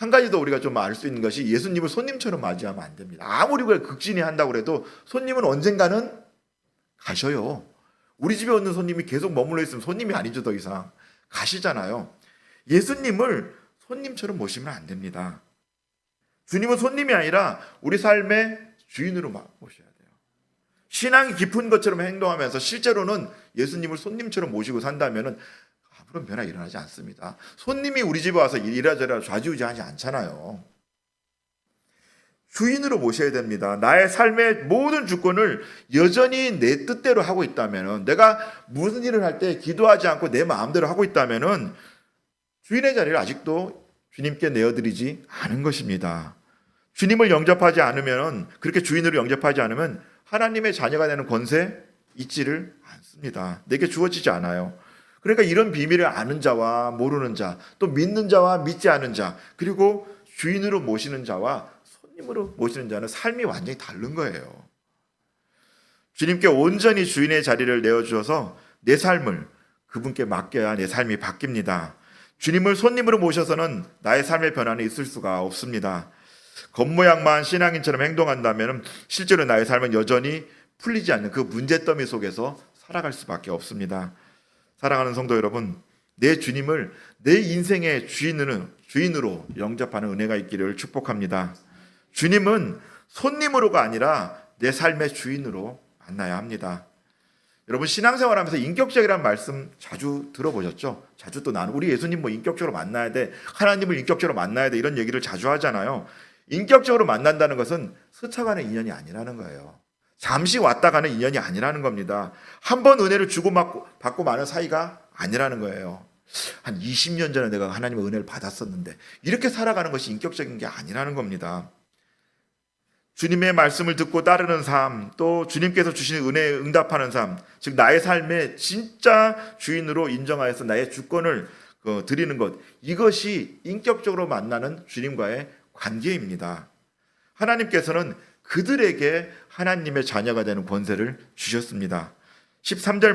한 가지 더 우리가 좀 알 수 있는 것이 예수님을 손님처럼 맞이하면 안 됩니다. 아무리 그걸 극진히 한다고 해도 손님은 언젠가는 가셔요. 우리 집에 오는 손님이 계속 머물러 있으면 손님이 아니죠, 더 이상. 가시잖아요. 예수님을 손님처럼 모시면 안 됩니다. 주님은 손님이 아니라 우리 삶의 주인으로 막 모셔야 돼요. 신앙이 깊은 것처럼 행동하면서 실제로는 예수님을 손님처럼 모시고 산다면 은 아무런 변화 일어나지 않습니다. 손님이 우리 집에 와서 이라저라 좌지우지하지 않잖아요. 주인으로 모셔야 됩니다. 나의 삶의 모든 주권을 여전히 내 뜻대로 하고 있다면은 내가 무슨 일을 할 때 기도하지 않고 내 마음대로 하고 있다면은 주인의 자리를 아직도 주님께 내어드리지 않은 것입니다. 주님을 영접하지 않으면 그렇게 주인으로 영접하지 않으면 하나님의 자녀가 되는 권세 있지를 않습니다. 내게 주어지지 않아요. 그러니까 이런 비밀을 아는 자와 모르는 자, 또 믿는 자와 믿지 않은 자, 그리고 주인으로 모시는 자와 손님으로 모시는 자는 삶이 완전히 다른 거예요. 주님께 온전히 주인의 자리를 내어주어서 내 삶을 그분께 맡겨야 내 삶이 바뀝니다. 주님을 손님으로 모셔서는 나의 삶의 변화는 있을 수가 없습니다. 겉모양만 신앙인처럼 행동한다면 실제로 나의 삶은 여전히 풀리지 않는 그 문제더미 속에서 살아갈 수밖에 없습니다. 사랑하는 성도 여러분, 내 주님을 내 인생의 주인으로, 주인으로 영접하는 은혜가 있기를 축복합니다. 주님은 손님으로가 아니라 내 삶의 주인으로 만나야 합니다. 여러분 신앙생활 하면서 인격적이라는 말씀 자주 들어보셨죠? 자주 또 나는 우리 예수님 뭐 인격적으로 만나야 돼, 하나님을 인격적으로 만나야 돼 이런 얘기를 자주 하잖아요. 인격적으로 만난다는 것은 스쳐가는 인연이 아니라는 거예요. 잠시 왔다 가는 인연이 아니라는 겁니다. 한 번 은혜를 주고 받고, 마는 사이가 아니라는 거예요. 한 20년 전에 내가 하나님의 은혜를 받았었는데 이렇게 살아가는 것이 인격적인 게 아니라는 겁니다. 주님의 말씀을 듣고 따르는 삶, 또 주님께서 주시는 은혜에 응답하는 삶, 즉 나의 삶의 진짜 주인으로 인정하여서 나의 주권을 그, 드리는 것, 이것이 인격적으로 만나는 주님과의 관계입니다. 하나님께서는 그들에게 하나님의 자녀가 되는 권세를 주셨습니다. 13절